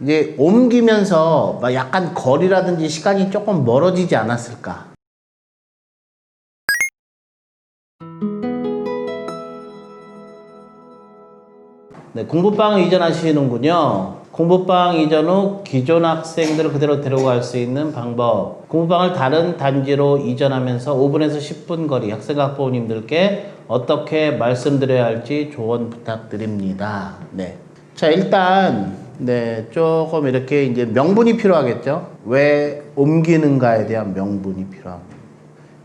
이제 옮기면서 막 약간 거리라든지 시간이 조금 멀어지지 않았을까. 네, 공부방을 이전하시는군요. 공부방 이전 후 기존 학생들을 그대로 데려갈 수 있는 방법. 공부방을 다른 단지로 이전하면서 5분에서 10분 거리 학생과 학부모님들께 어떻게 말씀드려야 할지 조언 부탁드립니다. 네. 자, 일단 네, 조금 이렇게 이제 명분이 필요하겠죠. 왜 옮기는가에 대한 명분이 필요합니다.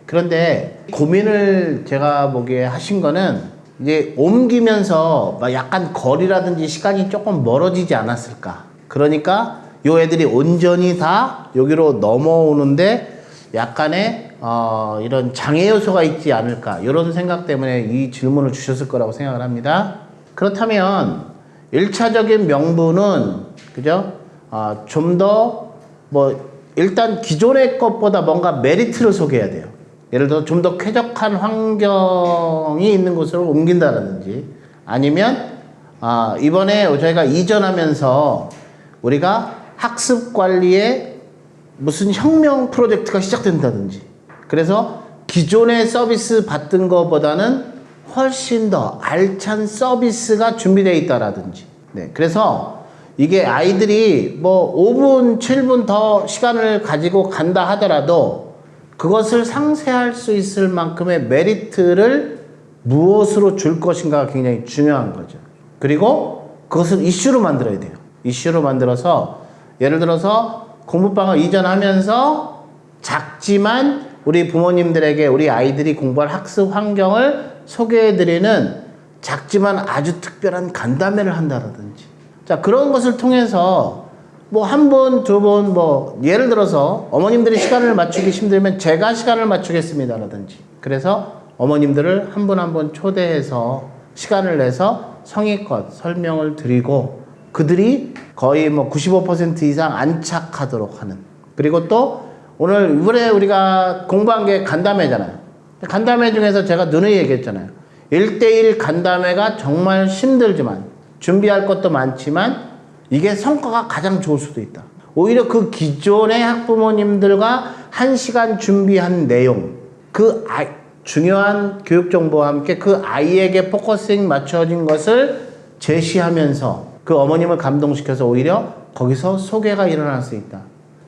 그런데 고민을 제가 보기에 하신 거는 이제 옮기면서 막 약간 거리라든지 시간이 조금 멀어지지 않았을까. 그러니까 요 애들이 온전히 다 여기로 넘어오는데 약간의 어, 이런 장애 요소가 있지 않을까. 이런 생각 때문에 이 질문을 주셨을 거라고 생각을 합니다. 그렇다면 일차적인 명분은 그죠? 어, 좀더 뭐 일단 기존의 것보다 뭔가 메리트를 소개해야 돼요. 예를 들어 좀 더 쾌적한 환경이 있는 곳으로 옮긴다든지 아니면 아, 이번에 저희가 이전하면서 우리가 학습 관리에 무슨 혁명 프로젝트가 시작된다든지 그래서 기존의 서비스 받던 것보다는 훨씬 더 알찬 서비스가 준비되어 있다라든지 네 그래서 이게 아이들이 뭐 5분 7분 더 시간을 가지고 간다 하더라도 그것을 상쇄할 수 있을 만큼의 메리트를 무엇으로 줄 것인가가 굉장히 중요한 거죠. 그리고 그것을 이슈로 만들어야 돼요. 이슈로 만들어서 예를 들어서 공부방을 이전하면서 작지만 우리 부모님들에게 우리 아이들이 공부할 학습 환경을 소개해드리는 작지만 아주 특별한 간담회를 한다라든지 자 그런 것을 통해서 뭐 한 번, 두 번, 뭐, 예를 들어서 어머님들이 시간을 맞추기 힘들면 제가 시간을 맞추겠습니다라든지. 그래서 어머님들을 한 분 한 분 초대해서 시간을 내서 성의껏 설명을 드리고 그들이 거의 뭐 95% 이상 안착하도록 하는. 그리고 또 오늘 이번에 우리가 공부한 게 간담회잖아요. 간담회 중에서 제가 누누이 얘기했잖아요. 1대1 간담회가 정말 힘들지만 준비할 것도 많지만 이게 성과가 가장 좋을 수도 있다. 오히려 그 기존의 학부모님들과 한 시간 준비한 내용, 그 아이, 중요한 교육 정보와 함께 그 아이에게 포커싱 맞춰진 것을 제시하면서 그 어머님을 감동시켜서 오히려 거기서 소개가 일어날 수 있다.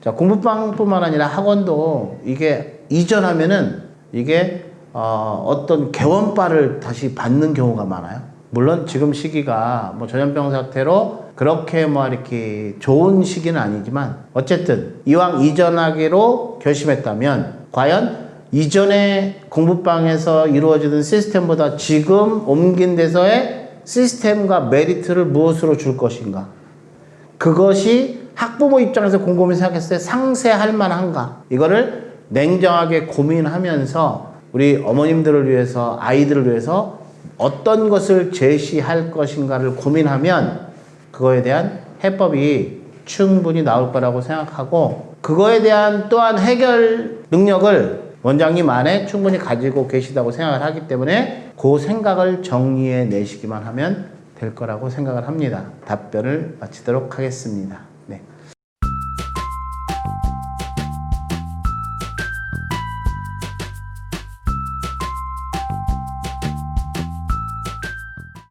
자, 공부방뿐만 아니라 학원도 이게 이전하면은 이게 어, 어떤 개원바를 다시 받는 경우가 많아요. 물론 지금 시기가 뭐 전염병 사태로 그렇게 뭐 이렇게 좋은 시기는 아니지만 어쨌든 이왕 이전하기로 결심했다면 과연 이전에 공부방에서 이루어지는 시스템보다 지금 옮긴 데서의 시스템과 메리트를 무엇으로 줄 것인가? 그것이 학부모 입장에서 곰곰이 생각했을 때 상세할 만한가? 이거를 냉정하게 고민하면서 우리 어머님들을 위해서 아이들을 위해서 어떤 것을 제시할 것인가를 고민하면 그거에 대한 해법이 충분히 나올 거라고 생각하고 그거에 대한 또한 해결 능력을 원장님 안에 충분히 가지고 계시다고 생각을 하기 때문에 그 생각을 정리해 내시기만 하면 될 거라고 생각을 합니다. 답변을 마치도록 하겠습니다.